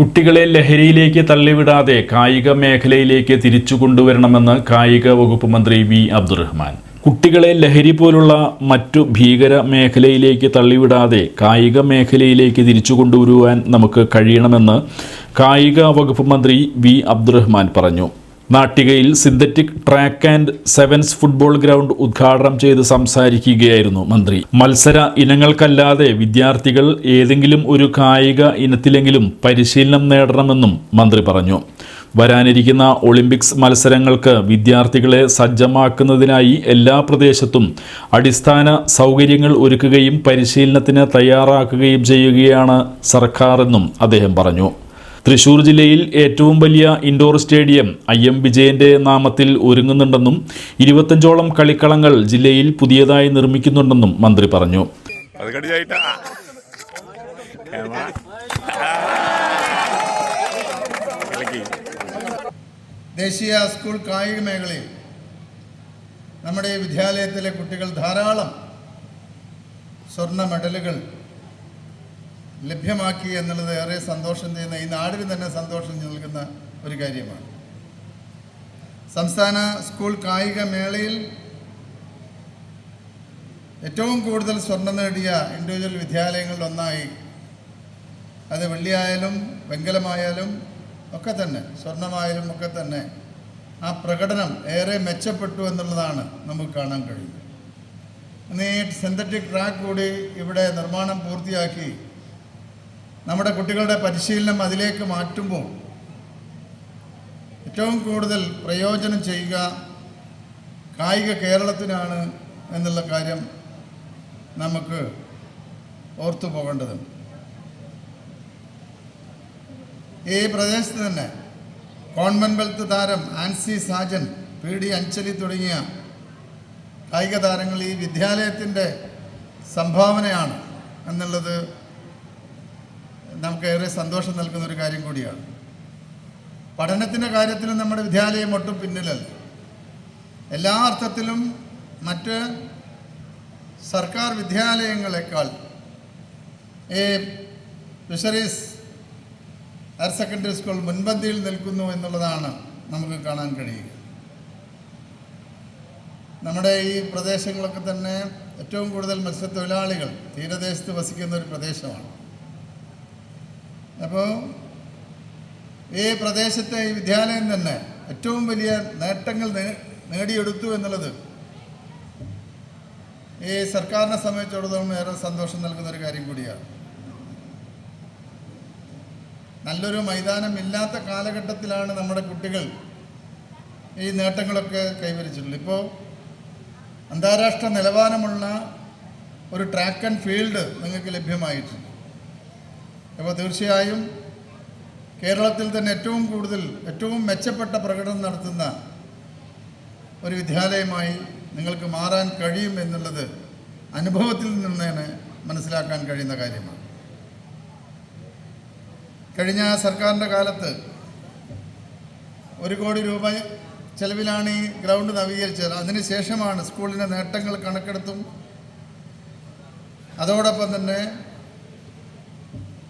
കുട്ടികളെ ലഹരിയിലേക്ക് തള്ളിവിടാതെ കായിക മേഖലയിലേക്ക് തിരിച്ചു കൊണ്ടുവരണമെന്ന് കായിക വകുപ്പ് മന്ത്രി വി അബ്ദുറഹ്മാൻ. കുട്ടികളെ ലഹരി പോലുള്ള മറ്റു ഭീകര മേഖലയിലേക്ക് തള്ളിവിടാതെ കായിക മേഖലയിലേക്ക് തിരിച്ചു കൊണ്ടുവരുവാൻ നമുക്ക് കഴിയണമെന്ന് കായിക വകുപ്പ് മന്ത്രി വി അബ്ദുറഹ്മാൻ പറഞ്ഞു. നാട്ടികയിൽ synthetic track and sevens football ground ഉദ്ഘാടനം ചെയ്ത് സംസാരിക്കുകയായിരുന്നു മന്ത്രി. മത്സര ഇനങ്ങൾക്കല്ലാതെ വിദ്യാർത്ഥികൾ ഏതെങ്കിലും ഒരു കായിക ഇനത്തിലെങ്കിലും പരിശീലനം നേടണമെന്നും മന്ത്രി പറഞ്ഞു. വരാനിരിക്കുന്ന ഒളിമ്പിക്സ് മത്സരങ്ങൾക്ക് വിദ്യാർത്ഥികളെ സജ്ജമാക്കുന്നതിനായി എല്ലാ പ്രദേശത്തും അടിസ്ഥാന സൗകര്യങ്ങൾ ഒരുക്കുകയും പരിശീലനത്തിന് തയ്യാറാക്കുകയും ചെയ്യുകയാണ് സർക്കാരെന്നും അദ്ദേഹം പറഞ്ഞു. തൃശൂർ ജില്ലയിൽ ഏറ്റവും വലിയ ഇൻഡോർ സ്റ്റേഡിയം ഐ എം വിജയന്റെ നാമത്തിൽ ഒരുങ്ങുന്നുണ്ടെന്നും ഇരുപത്തഞ്ചോളം കളിക്കളങ്ങൾ ജില്ലയിൽ പുതിയതായി നിർമ്മിക്കുന്നുണ്ടെന്നും മന്ത്രി പറഞ്ഞു. ദേശീയ സ്കൂൾ കായിക മേഖലയിൽ നമ്മുടെ വിദ്യാലയത്തിലെ കുട്ടികൾ ധാരാളം സ്വർണ മെഡലുകൾ ലഭ്യമാക്കി എന്നുള്ളത് ഏറെ സന്തോഷം ചെയ്യുന്ന ഈ നാടിന് തന്നെ സന്തോഷം നൽകുന്ന ഒരു കാര്യമാണ്. സംസ്ഥാന സ്കൂൾ കായിക മേളയിൽ ഏറ്റവും കൂടുതൽ സ്വർണം നേടിയ ഇൻഡിവിജ്വൽ വിദ്യാലയങ്ങളിൽ ഒന്നായി അത് വെള്ളിയായാലും വെങ്കലമായാലും ഒക്കെ തന്നെ സ്വർണമായാലും ഒക്കെ തന്നെ ആ പ്രകടനം ഏറെ മെച്ചപ്പെട്ടു എന്നുള്ളതാണ് നമുക്ക് കാണാൻ കഴിയുന്നത്. ഇന്ന് ഈ സിന്തറ്റിക് ട്രാക്ക് കൂടി ഇവിടെ നിർമ്മാണം പൂർത്തിയാക്കി നമ്മുടെ കുട്ടികളുടെ പരിശീലനം അതിലേക്ക് മാറ്റുമ്പോൾ ഏറ്റവും കൂടുതൽ പ്രയോജനം ചെയ്യുക കായിക കേരളത്തിനാണ് എന്നുള്ള കാര്യം നമുക്ക് ഓർത്തു പോകേണ്ടതുണ്ട്. ഈ പ്രദേശത്ത് തന്നെ കോൺവെൻവെൽത്ത് താരം ആൻസി സാജൻ പി ഡി അഞ്ചലി തുടങ്ങിയ കായിക താരങ്ങൾ ഈ വിദ്യാലയത്തിന്റെ സംഭാവനയാണ് എന്നുള്ളത് നമുക്ക് ഏറെ സന്തോഷം നൽകുന്ന ഒരു കാര്യം കൂടിയാണ്. പഠനത്തിന്റെ കാര്യത്തിലും നമ്മുടെ വിദ്യാലയം ഒട്ടും പിന്നിലല്ല. എല്ലാ അർത്ഥത്തിലും മറ്റ് സർക്കാർ വിദ്യാലയങ്ങളെക്കാൾ ഈ ഫിഷറീസ് ഹയർ സെക്കൻഡറി സ്കൂൾ മുൻപന്തിയിൽ നിൽക്കുന്നു എന്നുള്ളതാണ് നമുക്ക് കാണാൻ കഴിയുക. നമ്മുടെ ഈ പ്രദേശങ്ങളൊക്കെ തന്നെ ഏറ്റവും കൂടുതൽ മത്സ്യത്തൊഴിലാളികൾ തീരദേശത്ത് വസിക്കുന്ന ഒരു പ്രദേശമാണ്. അപ്പോൾ ഈ പ്രദേശത്തെ ഈ വിദ്യാലയം തന്നെ ഏറ്റവും വലിയ നേട്ടങ്ങൾ നേടിയെടുത്തു എന്നുള്ളത് ഈ സർക്കാരിനെ സംബന്ധിച്ചിടത്തോളം ഏറെ സന്തോഷം നൽകുന്ന ഒരു കാര്യം കൂടിയാണ്. നല്ലൊരു മൈതാനം ഇല്ലാത്ത കാലഘട്ടത്തിലാണ് നമ്മുടെ കുട്ടികൾ ഈ നേട്ടങ്ങളൊക്കെ കൈവരിച്ചിട്ടുള്ളത്. ഇപ്പോൾ അന്താരാഷ്ട്ര നിലവാരമുള്ള ഒരു ട്രാക്ക് ആൻഡ് ഫീൽഡ് നിങ്ങൾക്ക് ലഭ്യമായിട്ടുണ്ട്. അപ്പോൾ തീർച്ചയായും കേരളത്തിൽ തന്നെ ഏറ്റവും കൂടുതൽ ഏറ്റവും മെച്ചപ്പെട്ട പ്രകടനം നടത്തുന്ന ഒരു വിദ്യാലയമായി നിങ്ങൾക്ക് മാറാൻ കഴിയും എന്നുള്ളത് അനുഭവത്തിൽ നിന്നാണ് മനസ്സിലാക്കാൻ കഴിയുന്ന കാര്യമാണ്. കഴിഞ്ഞ സർക്കാരിന്റെ കാലത്ത് ഒരു കോടി രൂപ ചെലവിലാണ് ഈ ഗ്രൗണ്ട് നവീകരിച്ചത്. അതിനുശേഷമാണ് സ്കൂളിന്റെ നേട്ടങ്ങൾ കണക്കെടുത്തും. അതോടൊപ്പം തന്നെ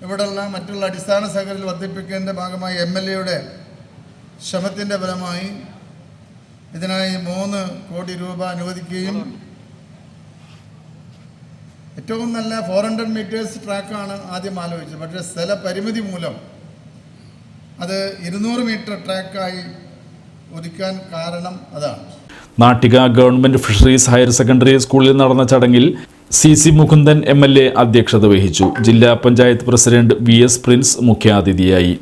ഇവിടെയുള്ള മറ്റുള്ള അടിസ്ഥാന സൗകര്യങ്ങൾ വർദ്ധിപ്പിക്കേണ്ട ഭാഗമായി എം എൽ എയുടെ ശ്രമത്തിന്റെ ഫലമായി ഇതിനായി മൂന്ന് കോടി രൂപ അനുവദിക്കുകയും ഏറ്റവും നല്ല ഫോർ ഹൺഡ്രഡ് മീറ്റേഴ്സ് ട്രാക്കാണ് ആദ്യം ആലോചിച്ചത്. പക്ഷേ സ്ഥല പരിമിതി മൂലം അത് ഇരുന്നൂറ് മീറ്റർ ട്രാക്കായി ഒതുക്കാൻ കാരണം അതാണ്. Nattika government fisheries higher secondary സ്കൂളിൽ നടന്ന ചടങ്ങിൽ C C Mukundan M L A അധ്യക്ഷത വഹിച്ചു. ജില്ലാ panchayat president V S Prince മുഖ്യാതിഥിയായി.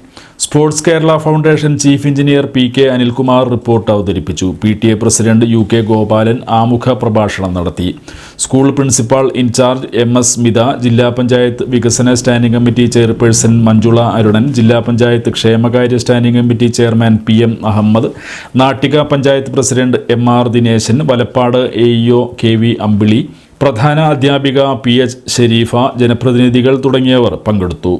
Sports Kerala foundation chief engineer P K Anilkumar report അവതരിപ്പിച്ചു. P T A president U K Gopalan ആമുഖ പ്രഭാഷണം നടത്തി. School principal incharge M S Smitha ജില്ലാ പഞ്ചായത്ത് വികസന standing committee chairperson Manjula Arunan ജില്ലാ പഞ്ചായത്ത് ക്ഷേമകാര്യ standing committee chairman P M Ahammed Nattika panchayat president M R Dineshan Valappad A E O K V Ambili പ്രധാന അധ്യാപിക P H Shareefa ജനപ്രതിനിധികൾ തുടങ്ങിയവർ പങ്കെടുത്തു.